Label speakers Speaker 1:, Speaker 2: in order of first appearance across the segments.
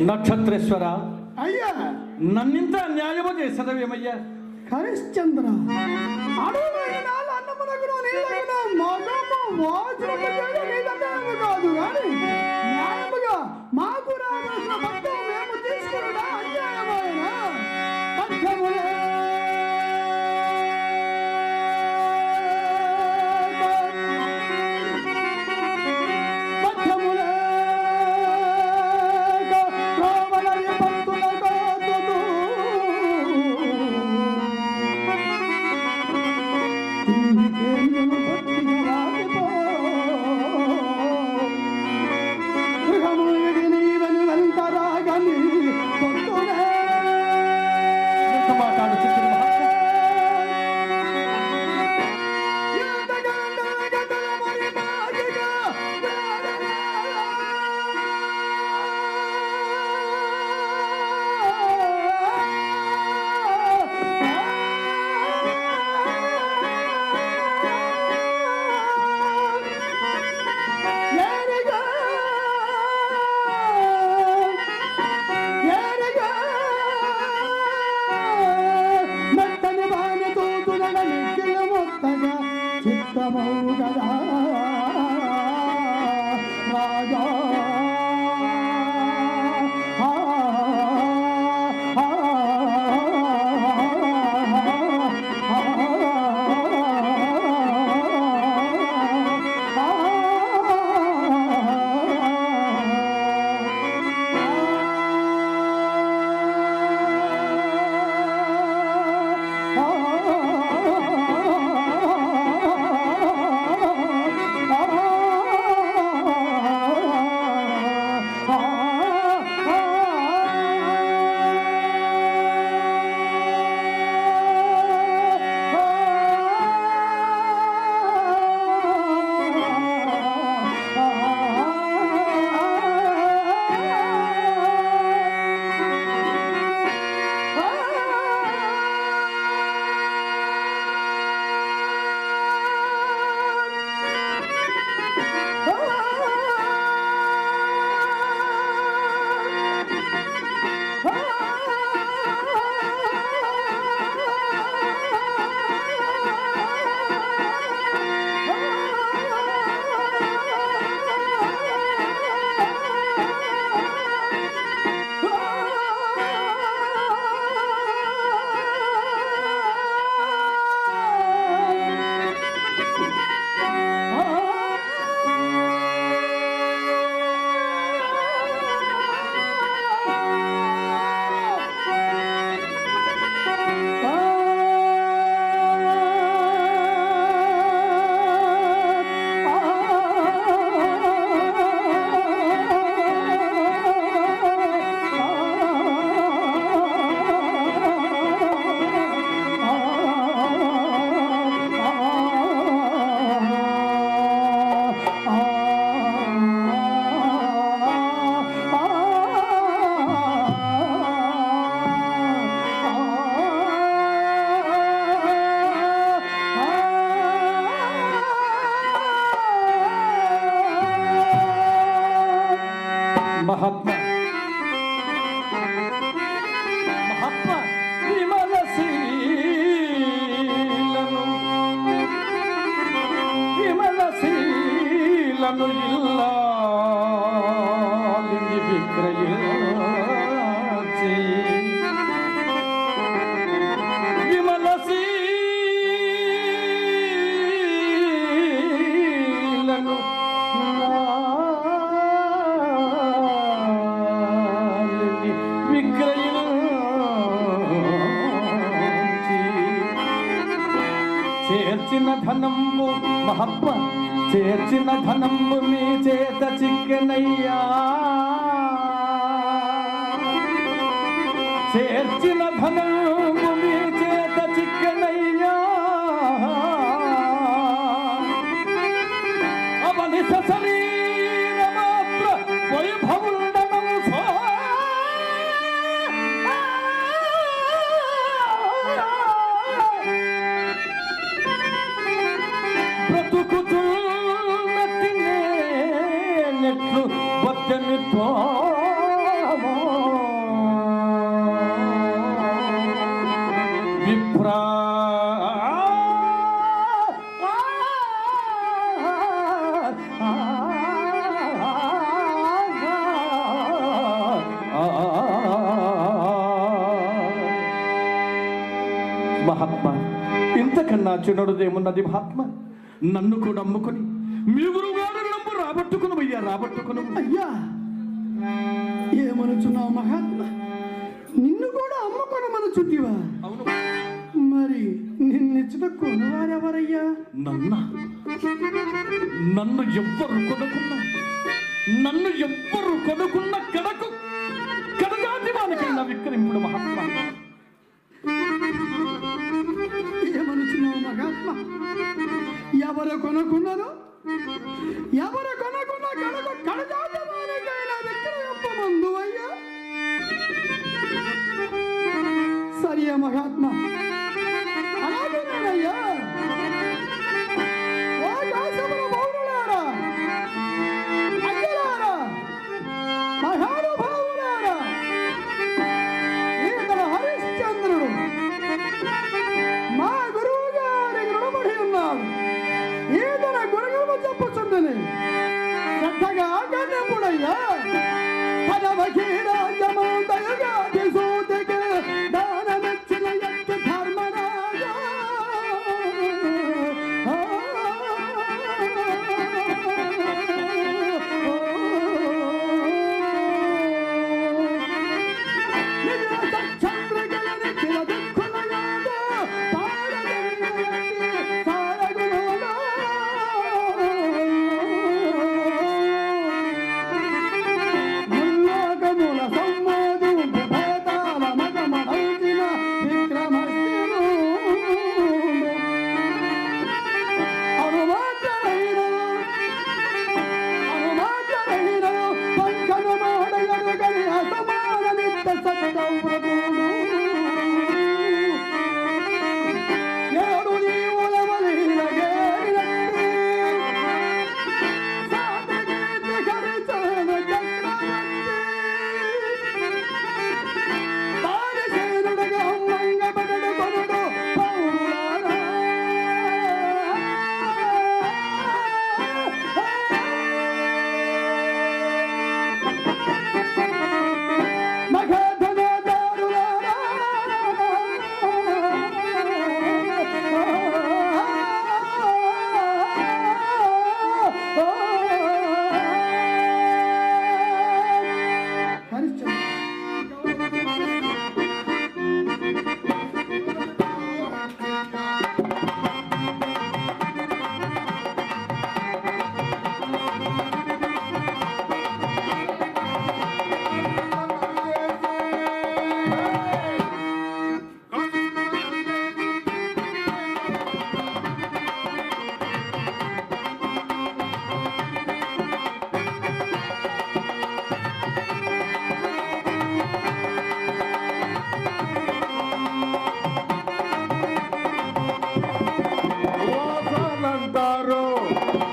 Speaker 1: నక్షత్రేశ్వర.
Speaker 2: అయ్యా!
Speaker 1: నన్నింత అన్యాయము చేసదవేమయ్యా?
Speaker 2: హరిశ్చంద్ర మాకు రావాల్సిన
Speaker 1: భక్తి दादा విక్రయాచి చేర్చిన ధనంబు మహప్ప చేర్చిన ధనంబు మీ చేత చిక్కనయ్యా. Paulista, família!
Speaker 2: మహాత్మా ఇంతకన్నా చిన్నడుదేమున్నది మహాత్మా? నన్ను కూడా అమ్ముకొని మీ గురువు గారు నమ్ము రాబట్టుకును అయ్యా రాబట్టుకును.
Speaker 1: అయ్యా ఏమనుచున్నావు మహాత్మా? నిన్ను కూడా అమ్ముకొనమను చుట్టివా?
Speaker 2: అవును.
Speaker 1: మరి నిన్నిచ్చిన కొనువారెవరయ్యా?
Speaker 2: నన్న. నన్ను ఎవ్వరు కొనుక్కున్నా నన్ను ఎవ్వరు కొనుక్కున్న కడకు కడదాటి వానికైనా విక్రమింపుడు మహాత్మా.
Speaker 1: ఎవరు కొనుక్కున్నారు ఎవరు కొనుక్కున్న కడకు కడదాటమానికైనా విక్రయింప మందు అయ్యా సరియా మహాత్మా Thank you.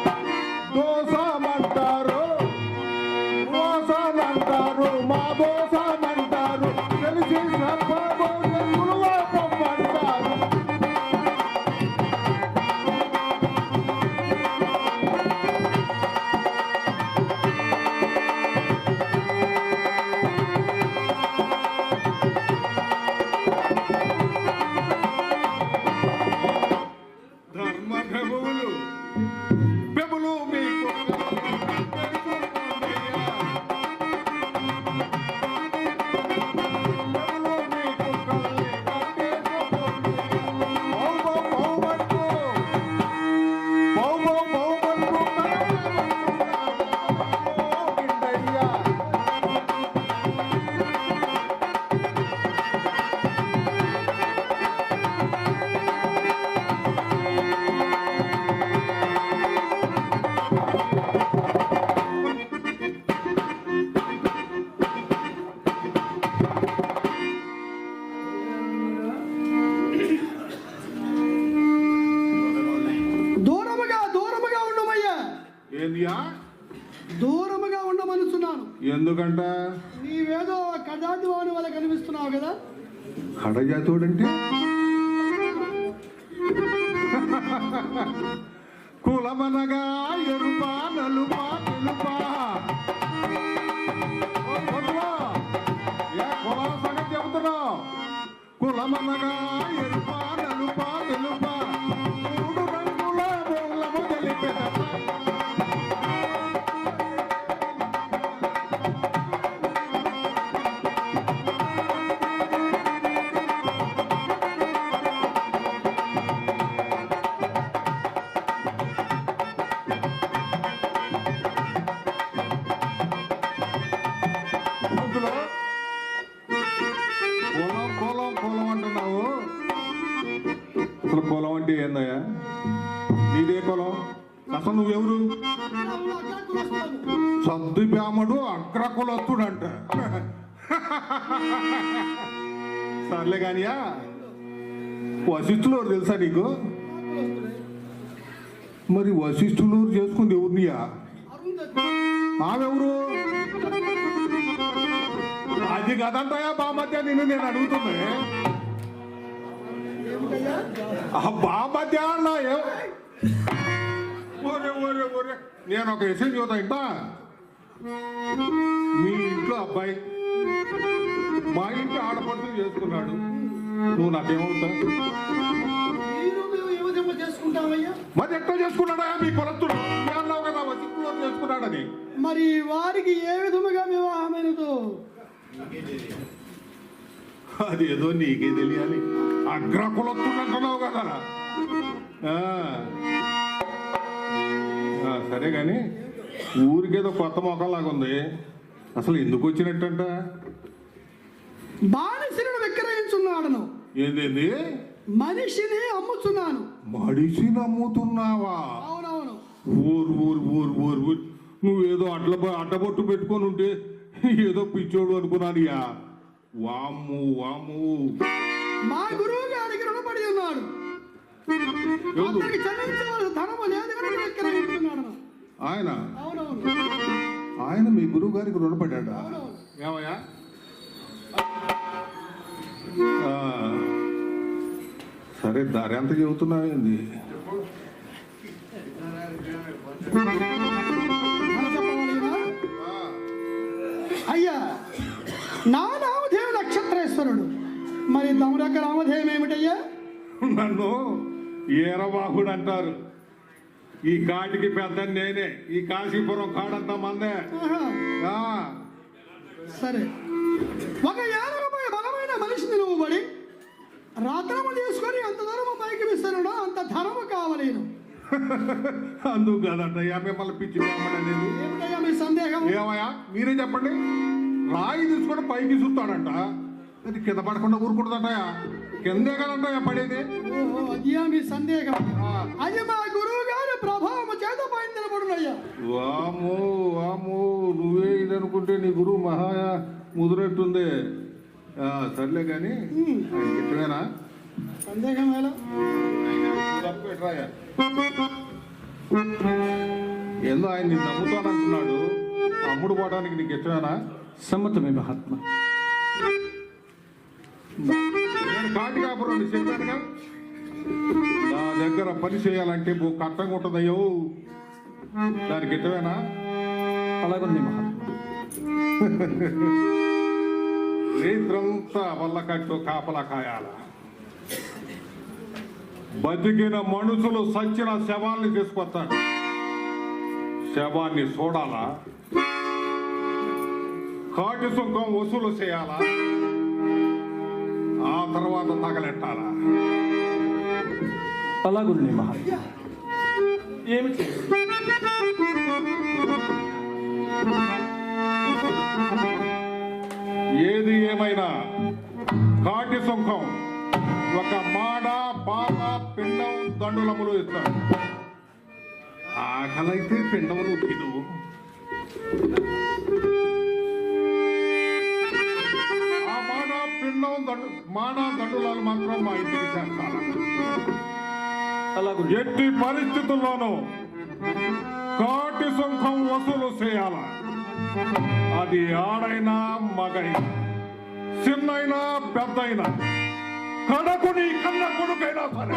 Speaker 3: ఎందుకంట?
Speaker 1: నీవేదో కథాదివాని వల్ల కనిపిస్తున్నావు కదా.
Speaker 3: కడజాతోడంటే కులమనగా ఎరుప నలుప తెలుపా. కులమనగా ఎరుప బ్యామడు అగ్రకులత్తుడంట. సర్లే కానియా వశిష్ఠులు తెలుసా నీకు? మరి వశిష్ఠులు చేసుకుంది ఎవరినియా? ఆమెవరు అది కదంటాయా బామధ్య నిన్ను నేను అడుగుతున్నా. ఆ బామధ్య నా నేను ఒక విషయం చూద్దా ఇంకా మీ ఇంట్లో అబ్బాయి మా ఇంటి ఆడపడుతు చేసుకున్నాడు. నువ్వు నాకేమవుతావు?
Speaker 1: మీరు
Speaker 3: ఎట్లా చేసుకున్నాడా మీ కొలత్తుడు మీ అన్నావు కదా వశిష్ఠులో చేసుకున్నాడని.
Speaker 1: మరి వారికి ఏ విధముగా వివాహమైనదో
Speaker 3: అది ఏదో నీకే తెలియాలి. అగ్ర కులత్తుడు అంటున్నావు కదా సరే కానీ ఊరికేదో కొత్త మొక్కలాగా ఉంది. అసలు ఎందుకు వచ్చినట్టంట?
Speaker 1: బానిసలను విక్రయించున్నాడను.
Speaker 3: ఏంది
Speaker 1: మనిషిని అమ్ముచున్నాను.
Speaker 3: మడిసి నమ్ముతున్నావా
Speaker 1: అవునవును.
Speaker 3: ఊరు ఊరు ఊరు ఊరు ఊరు. నువ్వేదో అడ్ల అడ్డబొట్టు పెట్టుకొని ఉంటే ఏదో పిచ్చోడు అనుకున్నానియా? వామ్ము వామ్ము.
Speaker 1: మా గురువు గారికి రుణపడి ఉన్నాడు. ధనము లేదు విక్రయించున్నాడు
Speaker 3: ఆయన. ఆయన మీ గురువు గారికి రుణపడ్డా
Speaker 1: అవునవును.
Speaker 3: ఏమయ్యా? ఆ, సరే దారి ఎంత చెబుతున్నావేంది?
Speaker 1: అయ్యా నా నామధేయం నక్షత్రేశ్వరుడు. మరి తమరు యొక్క నామధేయం ఏమిటయ్యా?
Speaker 3: నన్ను ఈరవాహుడు అంటారు. ఈ కాటికి పెద్ద నేనే. ఈ కాశీపురం కాడంతా మందే.
Speaker 1: సరే. ఒక ఏనుగుపై బలమైన మనిషి నిలువబడి రాత్రము తీసుకొని అంత ధనము పైకి విస్తరుడో అంత ధనము కావలేను.
Speaker 3: అందుకు కదంటయ్యా మిమ్మల్ని పిచ్చి
Speaker 1: ఏమిటయ్యా మీ సందేహం?
Speaker 3: ఏమయ్యా మీరే చెప్పండి. రాయి తీసుకొని పైకి చూస్తాడంట. అది కింద పడకుండా ఊరుకుంటుందంటయా కిందే కదంటయ్యా పడేది.
Speaker 1: ఓహో అదియా మీ సందేహం. అది మా గురువు
Speaker 3: వాము వాము నువ్వే ఇది అనుకుంటే నీ గురువు మహా ముదురెట్టుంది. ఆ, సర్లే కానీ ఇష్టమేనా
Speaker 1: సందేహం ఎలా?
Speaker 3: ఏందో ఆయన నిన్ను నమ్ముతానంటున్నాడు. అమ్ముడు పోవడానికి నీకు ఇష్టమేనా?
Speaker 2: సమ్మతమే మహాత్మ.
Speaker 3: నేను కాటి కాపురం చెప్పానుగా. నా దగ్గర పని చేయాలంటే కట్టంగా ఉంటుందయ్యో దానికి ఇష్టమేనా
Speaker 2: అలాగనే మహాత్మ
Speaker 3: రేత్రంతా వల్ల కట్టు కాపలా కాయాల. బతికిన మనుషులు సచ్చిన శవాల్ని తీసుకొస్తాడు. శవాన్ని చూడాలా కాటి సుంకం వసూలు చేయాలా? ఆ తర్వాత తగలెట్టాలా?
Speaker 2: అలాగునే మహాత్మ ఏమి
Speaker 3: ఏది ఏమైనా కాటి సుంకం ఒక మాడ పాల పిండం దండులములు ఇస్తాడు ఆకలైతే పిండములు తిను ఆ మాడ పిండం దండు మాడ దండులాలు మాత్రం మా ఇంటికి చేస్తాను. ఎట్టి పరిస్థితుల్లోనూ కాటి సుంకం వసూలు చేయాల. అది ఆడైనా మగైనా చిన్నైనా పెద్దైనా కడకు నీ కన్న కొడుకైనా సరే.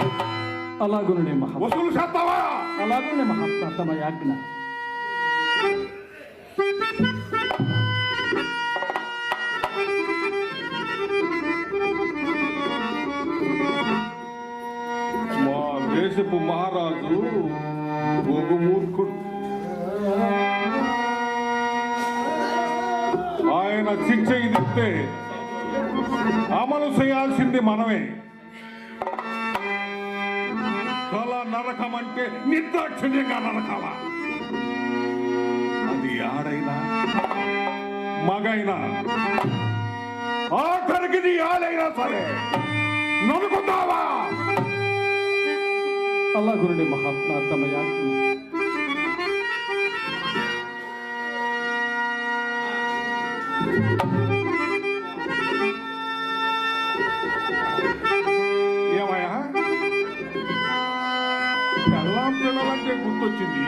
Speaker 2: అలాగునే మహాత్మ
Speaker 3: వసూలు చేస్తావా?
Speaker 2: అలాగునే మహాత్మ తమ యాజ్ఞ.
Speaker 3: దేశపు మహారాజు ఒక మూర్ఖుడు. ఆయన శిక్ష ఇదిస్తే అమలు చేయాల్సింది మనమే. కళ నరకం అంటే నిర్దాక్షిణ్యంగా నరకాల. అది ఆడైనా మగైనా ఆఖరికి నీ ఆడైనా సరే. నరుకుతావా
Speaker 2: ಅಲ್ಲಗುರುಡಿ ಮಹಾತ್ಮ ತಮ್ಮ ಯಾತ್ರಿ
Speaker 3: ఏమయ్యా? పెళ్ళాం పిల్లలంటే గుర్తొచ్చింది.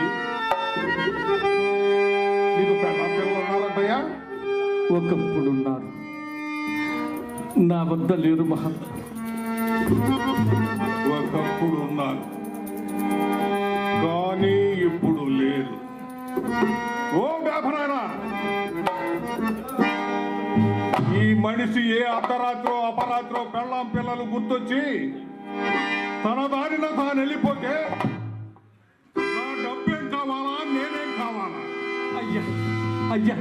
Speaker 3: నీకు పెళ్ళాం పిల్లలు ఉన్నారంటయ్యా?
Speaker 2: నా వద్ద లేరు మహా
Speaker 3: ఒకప్పుడు ఉన్నారు కానీ ఇప్పుడు లేదు. ఓ వ్యాపారాయణ ఈ మనిషి ఏ అర్ధరాత్రో అపరాత్రో పెళ్ళాం పిల్లలు గుర్తొచ్చి తన దారిన తాను వెళ్ళిపోతే నా డబ్బేం కావాలా నేనేం కావాలా?
Speaker 2: అయ్యా అయ్యా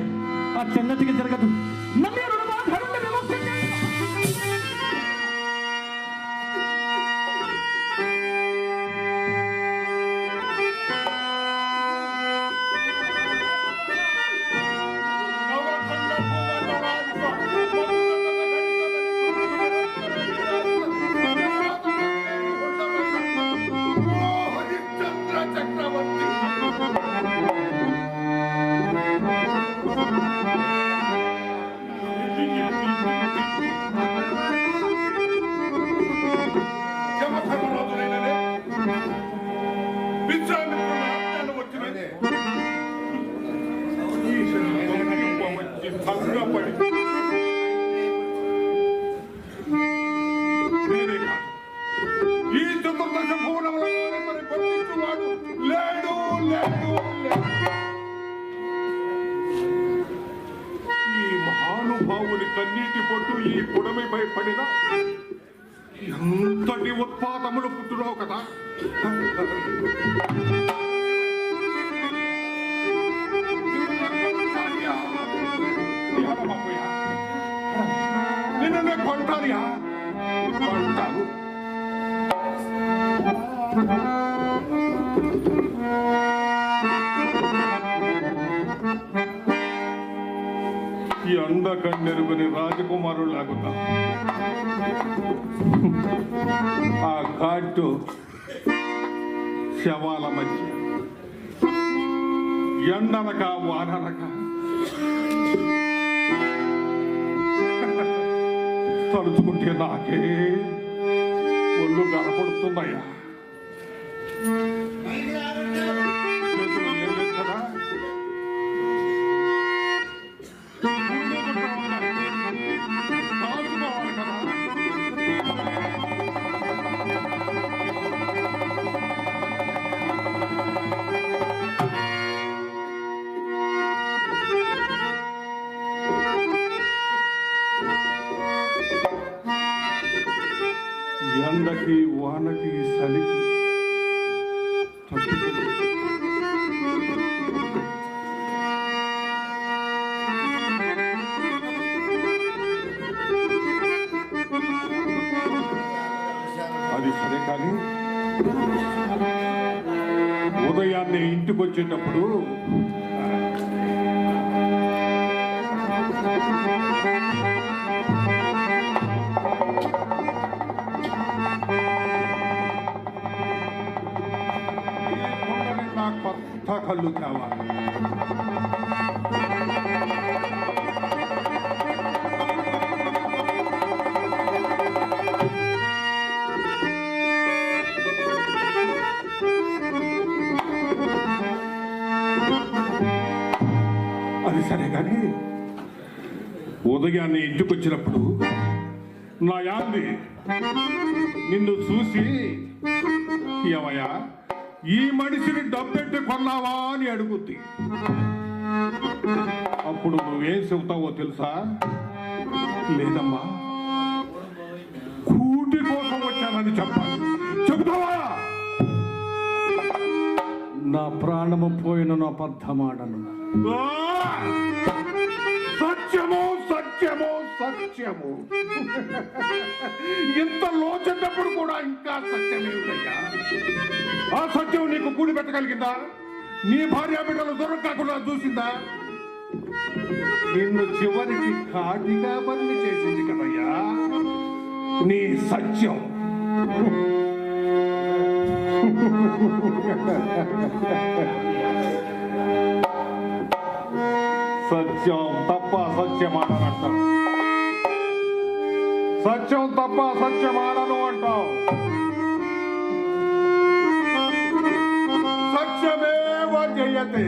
Speaker 2: ఆ చెన్నటికి జరగదు
Speaker 3: నమ్మేరు నిన్ను నేను కొంటానుయా కొంటాను ఎండ కన్నెరుగుని రాజకుమారుడు లాగుతా ఆ ఘాటు శవాల మధ్య. ఎండనక వాననక తలుచుకుంటే నాకే ఒళ్ళు కనపడుతున్నాయా అదే కానీ ఉదయాన్నే ఇంటికి వచ్చేటప్పుడు నాకు కొత్త కళ్ళు కావాలి. ఉదయాన్నే ఇంటికి వచ్చినప్పుడు నా యాంది నిన్ను చూసి ఏమయ్యా ఈ మనిషిని డబ్బెట్టి కొన్నావా? అని అడుగుద్ది. అప్పుడు నువ్వేం చెబుతావో తెలుసా? లేదమ్మా కూటి కోసం వచ్చానని చెప్పాలి. చెబుతావా?
Speaker 2: నా ప్రాణము పోయిన నా అబద్ధమాడను
Speaker 3: ఆ! సత్యము సత్యము సత్యము. ఇంత లోచెన్నప్పుడు కూడా ఇంకా సత్యమేమిటయ్యా ఆ సత్యం నీకు కూడి పెట్టగలిగిందా? నీ భార్య బిడ్డలు దొరకకుండా చూసిందా? నిన్ను చివరికి కాటిగా బదిలీ చేసింది కదయ్యా. నీ సత్యం. సత్యం తప్ప సత్యమాడనంటావు సత్యం తప్ప సత్యమాడను అంటావు సత్యమేవ జయతే